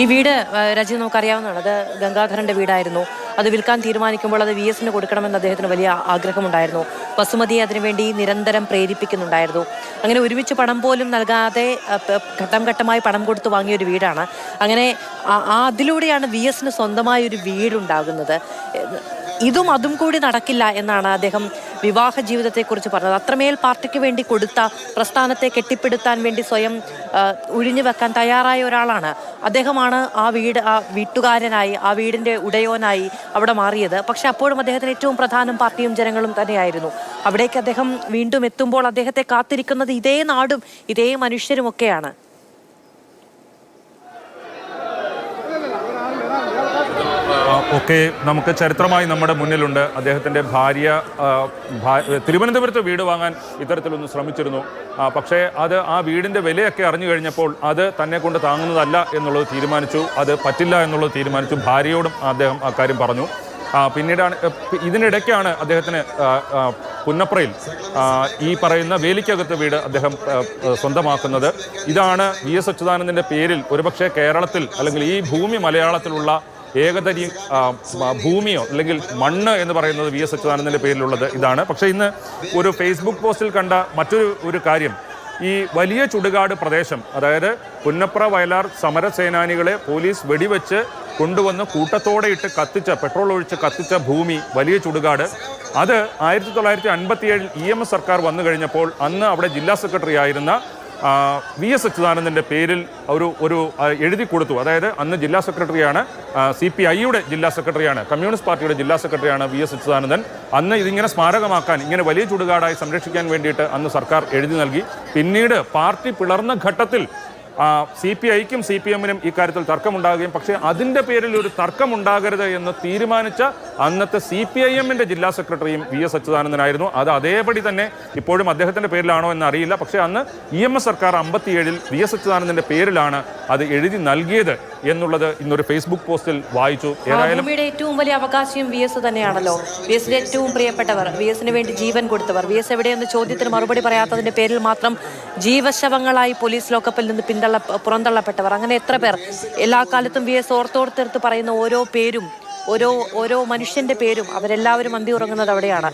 ഈ വീട് രജി നമുക്കറിയാവുന്നതാണ്. അത് ഗംഗാധരന്റെ വീടായിരുന്നു. അത് വിൽക്കാൻ തീരുമാനിക്കുമ്പോൾ അത് വി എസിന് കൊടുക്കണമെന്ന് അദ്ദേഹത്തിന് വലിയ ആഗ്രഹമുണ്ടായിരുന്നു. വസുമതിയെ അതിനുവേണ്ടി നിരന്തരം പ്രേരിപ്പിക്കുന്നുണ്ടായിരുന്നു. അങ്ങനെ ഒരുമിച്ച് പണം പോലും നൽകാതെ ഘട്ടം ഘട്ടമായി പണം കൊടുത്ത് വാങ്ങിയ ഒരു വീടാണ്. അങ്ങനെ അതിലൂടെയാണ് വി എസിന് സ്വന്തമായ ഒരു വീടുണ്ടാകുന്നത്. ഇതും അതും കൂടി നടക്കില്ല എന്നാണ് അദ്ദേഹം വിവാഹ ജീവിതത്തെക്കുറിച്ച് പറഞ്ഞത്. അത്രമേൽ പാർട്ടിക്ക് വേണ്ടി കൊടുത്ത പ്രസ്ഥാനത്തെ കെട്ടിപ്പിടുത്താൻ വേണ്ടി സ്വയം ഒഴിഞ്ഞു വെക്കാൻ തയ്യാറായ ഒരാളാണ്. അദ്ദേഹമാണ് ആ വീട് ആ വീട്ടുകാരനായി ആ വീടിന്റെ ഉടയോനായി അവിടെ മാറിയത്. പക്ഷെ അപ്പോഴും അദ്ദേഹത്തിന് ഏറ്റവും പ്രധാനം പാർട്ടിയും ജനങ്ങളും തന്നെയായിരുന്നു. അവിടേക്ക് അദ്ദേഹം വീണ്ടും എത്തുമ്പോൾ അദ്ദേഹത്തെ കാത്തിരിക്കുന്നത് ഇതേ നാടും ഇതേ മനുഷ്യരുമൊക്കെയാണ് ആ, ഒക്കെ നമുക്ക് ചരിത്രമായി നമ്മുടെ മുന്നിലുണ്ട്. അദ്ദേഹത്തിന്റെ ഭാര്യ തിരുവനന്തപുരത്ത് വീട് വാങ്ങാൻ ഇത്തരത്തിലൊന്ന് ശ്രമിച്ചിരുന്നു. പക്ഷേ അത് ആ വീടിന്റെ വിലയൊക്കെ അറിഞ്ഞു കഴിഞ്ഞപ്പോൾ അത് തന്നെ കൊണ്ട് താങ്ങുന്നതല്ല എന്നുള്ളത് തീരുമാനിച്ചു. അത് പറ്റില്ല എന്നുള്ളത് തീരുമാനിച്ചു. ഭാര്യയോടും അദ്ദേഹം അക്കാര്യം കാര്യം പറഞ്ഞു. പിന്നീടാണ് ഇതിനിടയ്ക്കാണ് അദ്ദേഹത്തിന് പുന്നപ്രയിൽ ഈ പറയുന്ന വേലിക്കകത്ത് വീട് അദ്ദേഹം സ്വന്തമാക്കുന്നത്. ഇതാണ് വി എസ് അച്യുതാനന്ദന്റെ പേരിൽ ഒരുപക്ഷെ കേരളത്തിൽ അല്ലെങ്കിൽ ഈ ഭൂമി മലയാളത്തിലുള്ള ഏകതരി ഭൂമിയോ അല്ലെങ്കിൽ മണ്ണ് എന്ന് പറയുന്നത് വി എസ് അച്യുതാനന്ദന്റെ പേരിലുള്ളത് ഇതാണ്. പക്ഷേ ഇന്ന് ഒരു ഫേസ്ബുക്ക് പോസ്റ്റിൽ കണ്ട മറ്റൊരു ഒരു കാര്യം. ഈ വലിയ ചുടുകാട് പ്രദേശം അതായത് പുന്നപ്ര വയലാർ സമരസേനാനികളെ പോലീസ് വെടിവെച്ച് കൊണ്ടുവന്ന് കൂട്ടത്തോടെ ഇട്ട് കത്തിച്ച പെട്രോൾ ഒഴിച്ച് കത്തിച്ച ഭൂമി വലിയ ചുടുകാട്. അത് ആയിരത്തി തൊള്ളായിരത്തി അൻപത്തിയേഴിൽ ഇ എം എസ് സർക്കാർ വന്നു കഴിഞ്ഞപ്പോൾ അന്ന് അവിടെ ജില്ലാ സെക്രട്ടറി ആയിരുന്ന വി എസ് അച്യുതാനന്ദന്റെ പേരിൽ ഒരു ഒരു എഴുതി കൊടുത്തു. അതായത് അന്ന് ജില്ലാ സെക്രട്ടറിയാണ് സി പി ഐയുടെ ജില്ലാ സെക്രട്ടറിയാണ് കമ്മ്യൂണിസ്റ്റ് പാർട്ടിയുടെ ജില്ലാ സെക്രട്ടറിയാണ് വി എസ് അച്യുതാനന്ദൻ. അന്ന് ഇതിങ്ങനെ സ്മാരകമാക്കാൻ ഇങ്ങനെ വലിയ ചുടുകാടായി സംരക്ഷിക്കാൻ വേണ്ടിയിട്ട് അന്ന് സർക്കാർ എഴുതി നൽകി. പിന്നീട് പാർട്ടി പിളർന്ന ഘട്ടത്തിൽ സി പി ഐക്കും സി പി എമ്മിനും ഇക്കാര്യത്തിൽ തർക്കമുണ്ടാകുകയും പക്ഷേ അതിന്റെ പേരിൽ ഒരു തർക്കമുണ്ടാകരുത് എന്ന് തീരുമാനിച്ച അന്നത്തെ സി പി ഐ എമ്മിന്റെ ജില്ലാ സെക്രട്ടറിയും വി എസ് അച്യുതാനന്ദനായിരുന്നു. അത് അതേപടി തന്നെ ഇപ്പോഴും അദ്ദേഹത്തിന്റെ പേരിലാണോ എന്ന് അറിയില്ല പക്ഷേ അന്ന് ഇ എം എസ് സർക്കാർ അമ്പത്തിയേഴിൽ വി എസ് അച്യുതാനന്ദന്റെ പേരിലാണ് അത് എഴുതി നൽകിയത് എന്നുള്ളത് ഇന്നൊരു ഫേസ്ബുക്ക് പോസ്റ്റിൽ വായിച്ചു. ഏതായാലും ഏറ്റവും വലിയ അവകാശിയും വി എസ് തന്നെയാണല്ലോ. വി എസിന്റെ ഏറ്റവും പ്രിയപ്പെട്ടവർ വി എസിന് വേണ്ടി ജീവൻ കൊടുത്തവർ. വി എസ് എവിടെയെന്ന് ചോദ്യത്തിന് മറുപടി പറയാത്തതിന്റെ പേരിൽ മാത്രം ജീവശവങ്ങളായി പോലീസ് ലോക്കപ്പിൽ നിന്ന് പിന്തള്ള പുറന്തള്ളപ്പെട്ടവർ. അങ്ങനെ എത്ര പേർ? എല്ലാ കാലത്തും വി എസ് ഓർത്തോർത്തെടുത്ത് പറയുന്ന ഓരോ പേരും ഓരോ ഓരോ മനുഷ്യന്റെ പേരും അവരെല്ലാവരും അന്തി ഉറങ്ങുന്നത് അവിടെയാണ്.